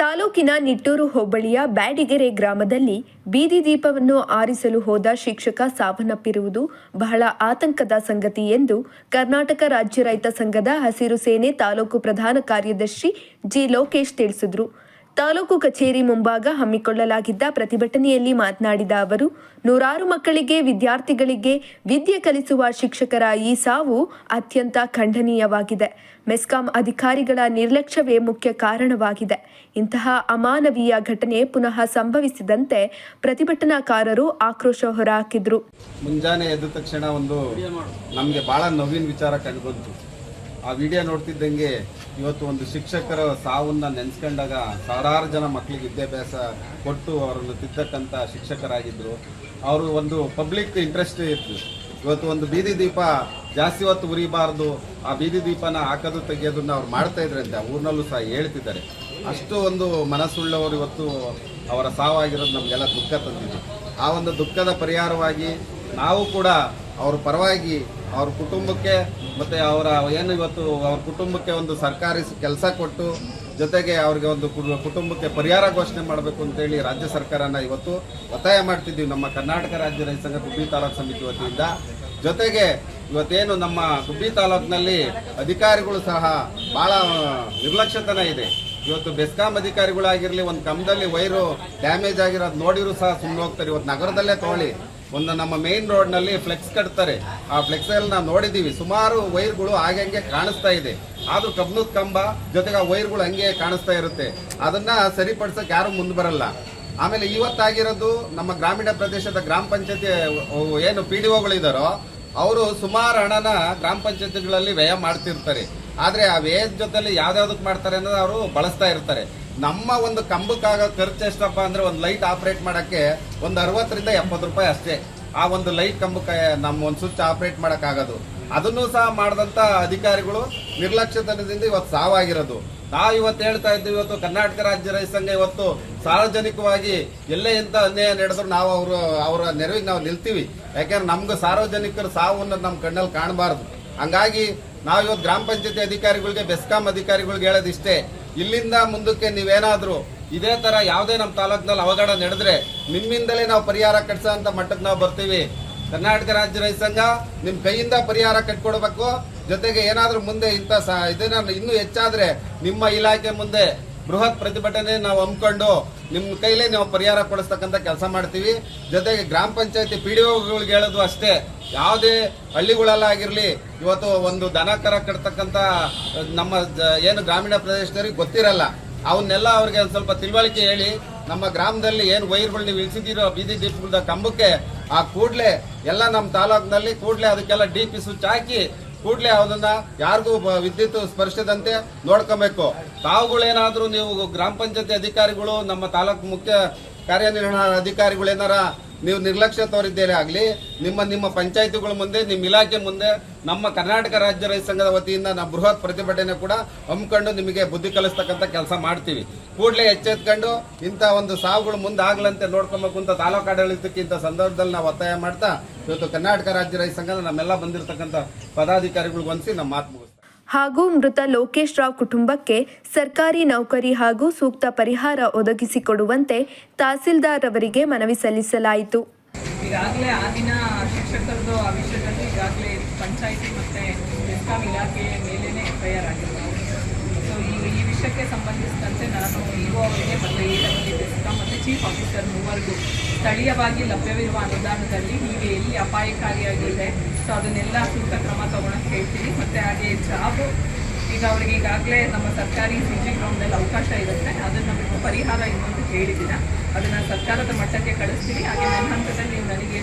ತಾಲೂಕಿನ ನಿಟ್ಟೂರು ಹೋಬಳಿಯ ಬ್ಯಾಡಿಗೆರೆ ಗ್ರಾಮದಲ್ಲಿ ಬೀದಿ ದೀಪವನ್ನು ಆರಿಸಲು ಹೋದ ಶಿಕ್ಷಕ ಸಾವನ್ನಪ್ಪಿರುವುದು ಬಹಳ ಆತಂಕದ ಸಂಗತಿ ಎಂದು ಕರ್ನಾಟಕ ರಾಜ್ಯ ರೈತ ಸಂಘದ ಹಸಿರು ಸೇನೆ ತಾಲೂಕು ಪ್ರಧಾನ ಕಾರ್ಯದರ್ಶಿ ಜಿ ಲೋಕೇಶ್ ತಿಳಿಸಿದರು. ತಾಲೂಕು ಕಚೇರಿ ಮುಂಭಾಗ ಹಮ್ಮಿಕೊಳ್ಳಲಾಗಿದ್ದ ಪ್ರತಿಭಟನೆಯಲ್ಲಿ ಮಾತನಾಡಿದ ಅವರು, ನೂರಾರು ಮಕ್ಕಳಿಗೆ, ವಿದ್ಯಾರ್ಥಿಗಳಿಗೆ ವಿದ್ಯೆ ಕಲಿಸುವ ಶಿಕ್ಷಕರ ಈ ಸಾವು ಅತ್ಯಂತ ಖಂಡನೀಯವಾಗಿದೆ. ಮೆಸ್ಕಾಂ ಅಧಿಕಾರಿಗಳ ನಿರ್ಲಕ್ಷ್ಯವೇ ಮುಖ್ಯ ಕಾರಣವಾಗಿದೆ. ಇಂತಹ ಅಮಾನವೀಯ ಘಟನೆ ಪುನಃ ಸಂಭವಿಸಿದಂತೆ ಪ್ರತಿಭಟನಾಕಾರರು ಆಕ್ರೋಶ ಹೊರಹಾಕಿದ್ರು. ಮುಂಜಾನೆ ಎದ್ದ ತಕ್ಷಣ ಒಂದು ನಮಗೆ ಬಹಳ ನೋವಿನ ವಿಚಾರ ಕಂಡುಬಂತು ಆ ವಿಡಿಯೋ ನೋಡ್ತಿದ್ದಂಗೆ ಇವತ್ತು ಒಂದು ಶಿಕ್ಷಕರ ಸಾವನ್ನ ನೆನೆಸ್ಕೊಂಡಾಗ ಸಾವಿರಾರು ಜನ ಮಕ್ಕಳಿಗೆ ವಿದ್ಯಾಭ್ಯಾಸ ಕೊಟ್ಟು ಅವರನ್ನು ತಿದ್ದಕ್ಕಂಥ ಶಿಕ್ಷಕರಾಗಿದ್ದರು ಅವರು ಒಂದು ಪಬ್ಲಿಕ್ ಇಂಟ್ರೆಸ್ಟ್ ಇತ್ತು. ಇವತ್ತು ಒಂದು ಬೀದಿ ದೀಪ ಜಾಸ್ತಿ ಹೊತ್ತು ಉರಿಬಾರ್ದು. ಆ ಬೀದಿ ದೀಪನ ಹಾಕೋದು ತೆಗೆಯೋದನ್ನ ಅವ್ರು ಮಾಡ್ತಾ ಇದ್ರಂತೆ. ಆ ಊರಿನಲ್ಲೂ ಸಹ ಹೇಳ್ತಿದ್ದಾರೆ. ಅಷ್ಟು ಒಂದು ಮನಸ್ಸುಳ್ಳವರು ಇವತ್ತು ಅವರ ಸಾವಾಗಿರೋದು ನಮಗೆಲ್ಲ ದುಃಖ ತಂದಿದೆ. ಆ ಒಂದು ದುಃಖದ ಪರಿಹಾರವಾಗಿ ನಾವು ಕೂಡ ಅವ್ರ ಪರವಾಗಿ ಅವ್ರ ಕುಟುಂಬಕ್ಕೆ ಮತ್ತು ಅವರ ಏನು ಇವತ್ತು ಅವ್ರ ಕುಟುಂಬಕ್ಕೆ ಒಂದು ಸರ್ಕಾರಿ ಕೆಲಸ ಕೊಟ್ಟು ಜೊತೆಗೆ ಅವ್ರಿಗೆ ಒಂದು ಕುಟುಂಬಕ್ಕೆ ಪರಿಹಾರ ಘೋಷಣೆ ಮಾಡಬೇಕು ಅಂತೇಳಿ ರಾಜ್ಯ ಸರ್ಕಾರನ ಇವತ್ತು ಒತ್ತಾಯ ಮಾಡ್ತಿದ್ದೀವಿ ನಮ್ಮ ಕರ್ನಾಟಕ ರಾಜ್ಯ ರೈತ ಸಂಘ ಗುಬ್ಬಿ ತಾಲೂಕು ಸಮಿತಿ ವತಿಯಿಂದ. ಜೊತೆಗೆ ಇವತ್ತೇನು ನಮ್ಮ ಗುಬ್ಬಿ ತಾಲೂಕಿನಲ್ಲಿ ಅಧಿಕಾರಿಗಳು ಸಹ ಭಾಳ ನಿರ್ಲಕ್ಷ್ಯತನ ಇದೆ. ಇವತ್ತು ಬೆಸ್ಕಾಂ ಅಧಿಕಾರಿಗಳಾಗಿರಲಿ, ಒಂದು ಕಂಬದಲ್ಲಿ ವೈರು ಡ್ಯಾಮೇಜ್ ಆಗಿರೋದು ನೋಡಿರೂ ಸಹ ಸುಮ್ಮನೆ ಹೋಗ್ತಾರೆ. ಇವತ್ತು ನಗರದಲ್ಲೇ ತಗೊಳ್ಳಿ. ಒಂದು ನಮ್ಮ ಮೇನ್ ರೋಡ್ನಲ್ಲಿ ಫ್ಲೆಕ್ಸ್ ಕಟ್ತಾರೆ. ಆ ಫ್ಲೆಕ್ಸ್ ಅಲ್ಲಿ ನಾವು ನೋಡಿದ್ದೀವಿ. ಸುಮಾರು ವೈರ್ಗಳು ಹಾಗೆ ಹಂಗೆ ಕಾಣಿಸ್ತಾ ಇದೆ. ಆದ್ರೂ ಕಬ್ನದ ಕಂಬ ಜೊತೆಗೆ ಆ ವೈರ್ಗಳು ಹಂಗೆ ಕಾಣಿಸ್ತಾ ಇರುತ್ತೆ. ಅದನ್ನ ಸರಿಪಡಿಸಕ್ಕೆ ಯಾರು ಮುಂದೆ ಬರಲ್ಲ. ಆಮೇಲೆ ಇವತ್ತಾಗಿರೋದು ನಮ್ಮ ಗ್ರಾಮೀಣ ಪ್ರದೇಶದ ಗ್ರಾಮ ಪಂಚಾಯತಿ ಏನು ಪಿ ಡಿ ಒಗಳಿದಾರೋ ಅವರು ಸುಮಾರು ಹಣನ ಗ್ರಾಮ ಪಂಚಾಯತಿಗಳಲ್ಲಿ ವ್ಯಯ ಮಾಡ್ತಿರ್ತಾರೆ. ಆದ್ರೆ ಆ ವೇಜ್ ಜೊತೆಲಿ ಯಾವ್ದಾವ್ದಕ್ಕೆ ಮಾಡ್ತಾರೆ ಅನ್ನೋದು ಅವರು ಬಳಸ್ತಾ ಇರ್ತಾರೆ. ನಮ್ಮ ಒಂದು ಕಂಬಕ್ಕಾಗೋ ಖರ್ಚು ಎಷ್ಟಪ್ಪ ಅಂದ್ರೆ ಒಂದು ಲೈಟ್ ಆಪರೇಟ್ ಮಾಡಕ್ಕೆ ಒಂದು ಅರವತ್ತರಿಂದ ಎಪ್ಪತ್ತು ರೂಪಾಯಿ ಅಷ್ಟೇ. ಆ ಒಂದು ಲೈಟ್ ಕಂಬಕ್ಕೆ ನಮ್ಮ ಒಂದು ಸ್ವಿಚ್ ಆಪರೇಟ್ ಮಾಡೋಕ್ಕಾಗೋದು. ಅದನ್ನು ಸಹ ಮಾಡಿದಂಥ ಅಧಿಕಾರಿಗಳು ನಿರ್ಲಕ್ಷ್ಯತನದಿಂದ ಇವತ್ತು ಸಾವಾಗಿರೋದು. ನಾವು ಇವತ್ತು ಹೇಳ್ತಾ ಇದ್ದೀವಿ ಇವತ್ತು ಕರ್ನಾಟಕ ರಾಜ್ಯ ರೈತ ಸಂಘ ಇವತ್ತು ಸಾರ್ವಜನಿಕವಾಗಿ ಎಲ್ಲೇ ಇಂಥ ಅನ್ಯಾಯ ನಡೆದ್ರು ನಾವು ಅವರು, ಅವರ ನೆರವಿಗೆ ನಾವು ನಿಲ್ತೀವಿ. ಯಾಕೆಂದ್ರೆ ನಮ್ಗೆ ಸಾರ್ವಜನಿಕರ ಸಾವು ಅನ್ನೋದು ನಮ್ಮ ಕಣ್ಣಲ್ಲಿ ಕಾಣಬಾರ್ದು. ಹಂಗಾಗಿ ನಾವು ಇವತ್ತು ಗ್ರಾಮ ಪಂಚಾಯತಿ ಅಧಿಕಾರಿಗಳಿಗೆ, ಬೆಸ್ಕಾಂ ಅಧಿಕಾರಿಗಳಿಗೆ ಹೇಳೋದಿಷ್ಟೇ, ಇಲ್ಲಿಂದ ಮುಂದಕ್ಕೆ ನೀವೇನಾದರೂ ಇದೇ ತರ ಯಾವುದೇ ನಮ್ಮ ತಾಲೂಕಿನಲ್ಲಿ ಅವಘಡ ನಡೆದ್ರೆ, ನಿಮ್ಮಿಂದಲೇ ನಾವು ಪರಿಹಾರ ಕಟ್ಸೋ ಅಂತ ಮಟ್ಟಕ್ಕೆ ನಾವು ಬರ್ತೀವಿ. ಕರ್ನಾಟಕ ರಾಜ್ಯ ರೈತ ಸಂಘ ನಿಮ್ಮ ಕೈಯಿಂದ ಪರಿಹಾರ ಕಟ್ಕೊಡ್ಬೇಕು. ಜೊತೆಗೆ ಏನಾದರೂ ಮುಂದೆ ಇಂಥ ಇದನ್ನ ಇನ್ನೂ ಹೆಚ್ಚಾದ್ರೆ ನಿಮ್ಮ ಇಲಾಖೆ ಮುಂದೆ ಬೃಹತ್ ಪ್ರತಿಭಟನೆ ನಾವು ಹಮ್ಮಿಕೊಂಡು ನಿಮ್ಮ ಕೈಲೇ ನಾವು ಪರಿಹಾರ ಕೊಡಿಸ್ತಕ್ಕಂಥ ಕೆಲಸ ಮಾಡ್ತೀವಿ. ಜೊತೆಗೆ ಗ್ರಾಮ ಪಂಚಾಯತಿ ಪಿ ಡಿ ಒಗಳಿಗೆ ಹೇಳೋದು ಅಷ್ಟೇ. ಯಾವುದೇ ಹಳ್ಳಿಗಳಲ್ಲಾಗಿರಲಿ ಇವತ್ತು ಒಂದು ದನ ಕರ ಕಟ್ತಕ್ಕಂಥ ನಮ್ಮ ಏನು ಗ್ರಾಮೀಣ ಪ್ರದೇಶದವ್ರಿಗೆ ಗೊತ್ತಿರಲ್ಲ. ಅವನ್ನೆಲ್ಲ ಅವ್ರಿಗೆ ಒಂದು ಸ್ವಲ್ಪ ತಿಳುವಳಿಕೆ ಹೇಳಿ, ನಮ್ಮ ಗ್ರಾಮದಲ್ಲಿ ಏನು ವೈರ್ಗಳು ನೀವು ಇಳಿಸಿದಿರೋ ಬೀದಿ ದೀಪಗಳ ಕಂಬಕ್ಕೆ, ಆ ಕೂಡಲೇ ಎಲ್ಲ ನಮ್ಮ ತಾಲೂಕಿನಲ್ಲಿ ಕೂಡಲೇ ಅದಕ್ಕೆಲ್ಲ ಡಿ ಪಿ ಸ್ವಿಚ್ ಹಾಕಿ ಕೂಡ್ಲೆ ಅದನ್ನ ಯಾರಿಗೂ ವಿದ್ಯುತ್ ಸ್ಪರ್ಶದಂತೆ ನೋಡ್ಕೊಬೇಕು. ತಾವುಗಳೇನಾದ್ರೂ ನೀವು ಗ್ರಾಮ ಪಂಚಾಯತಿ ಅಧಿಕಾರಿಗಳು, ನಮ್ಮ ತಾಲೂಕು ಮುಖ್ಯ ಕಾರ್ಯನಿರ್ವಹಣಾ ಅಧಿಕಾರಿಗಳು ಏನಾರ ನೀವು ನಿರ್ಲಕ್ಷ್ಯ ತೋರಿದ್ದೇನೆ ಆಗಲಿ, ನಿಮ್ಮ ನಿಮ್ಮ ಪಂಚಾಯತಿಗಳ ಮುಂದೆ, ನಿಮ್ಮ ಇಲಾಖೆ ಮುಂದೆ, ನಮ್ಮ ಕರ್ನಾಟಕ ರಾಜ್ಯ ರೈತ ಸಂಘದ ವತಿಯಿಂದ ನಾವು ಬೃಹತ್ ಪ್ರತಿಭಟನೆ ಕೂಡ ಹಮ್ಮಿಕೊಂಡು ನಿಮಗೆ ಬುದ್ಧಿ ಕಲಿಸ್ತಕ್ಕಂಥ ಕೆಲಸ ಮಾಡ್ತೀವಿ. ಕೂಡಲೇ ಎಚ್ಚೆತ್ಕೊಂಡು ಇಂಥ ಒಂದು ಸಾವುಗಳು ಮುಂದೆ ಆಗ್ಲಂತೆ ನೋಡ್ಕೊಬೇಕು ಅಂತ ತಾಲೂಕು ಆಡಳಿತಕ್ಕೆ ಇಂಥ ಸಂದರ್ಭದಲ್ಲಿ ನಾವು ಒತ್ತಾಯ ಮಾಡ್ತಾ, ಇವತ್ತು ಕರ್ನಾಟಕ ರಾಜ್ಯ ರೈತ ಸಂಘದ ನಮ್ಮೆಲ್ಲ ಬಂದಿರತಕ್ಕಂಥ ಪದಾಧಿಕಾರಿಗಳಿಗೆ ಹೊಂದಿಸಿ ನಮ್ಮ ಮಾತು ಹಾಗೂ ಮೃತ ಲೋಕೇಶ್ ರಾವ್ ಕುಟುಂಬಕ್ಕೆ ಸರ್ಕಾರಿ ನೌಕರಿ ಹಾಗೂ ಸೂಕ್ತ ಪರಿಹಾರ ಒದಗಿಸಿಕೊಡುವಂತೆ ತಹಸೀಲ್ದಾರ್ ಅವರಿಗೆ ಮನವಿ ಸಲ್ಲಿಸಲಾಯಿತು. ಈಗಾಗಲೇ ಆ ದಿನ ಶಿಕ್ಷಕರದ್ದು ಆ ವಿಷಯದಲ್ಲಿ ಈಗಾಗಲೇ ಪಂಚಾಯಿತಿ ಮತ್ತು ಬೆಸ್ಕಾಂ ಇಲಾಖೆಯ ಮೇಲೇ ಎಫ್ ಐ ಆರ್ ಆಗಿರ್ಬೋದು ಸೊ ಈ ಈ ವಿಷಯಕ್ಕೆ ಸಂಬಂಧಿಸಿದಂತೆ ನಾನು ಇಒ ಅವರಿಗೆ ಮತ್ತು ಎ ಡಬ್ಲ್ಯೂ ಬೆಸ್ಕಾಂ ಮತ್ತು ಚೀಫ್ ಆಫೀಸರ್ ಮೂವರಿಗೂ ಸ್ಥಳೀಯವಾಗಿ ಲಭ್ಯವಿರುವ ಅನುದಾನದಲ್ಲಿ ನೀವು ಎಲ್ಲಿ ಅಪಾಯಕಾರಿಯಾಗಿದೆ ಸೊ ಅದನ್ನೆಲ್ಲ ಸೂಕ್ತ ಕ್ರಮ ತಗೊಳಕ್ಕೆ ಹೇಳ್ತೀನಿ. ಮತ್ತು ಹಾಗೆ ಜಾಬ್ ಈಗ ಅವರಿಗೆ ಈಗಾಗಲೇ ನಮ್ಮ ಸರ್ಕಾರಿ ಸಿ ಜಿ ಗ್ರೌಂಡಲ್ಲಿ ಅವಕಾಶ ಇರುತ್ತೆ. ಅದನ್ನು ಬಿಟ್ಟು ಪರಿಹಾರ ಇನ್ನೊಂದು ಹೇಳಿದ್ದೀರಾ ಅದನ್ನು ಸರ್ಕಾರದ ಮಟ್ಟಕ್ಕೆ ಕಳಿಸ್ತೀನಿ ಹಾಗೆ ನನ್ನ ಹಂತದಲ್ಲಿ ನೀವು ಕೊಟ್ಟಿದ್ದೀರ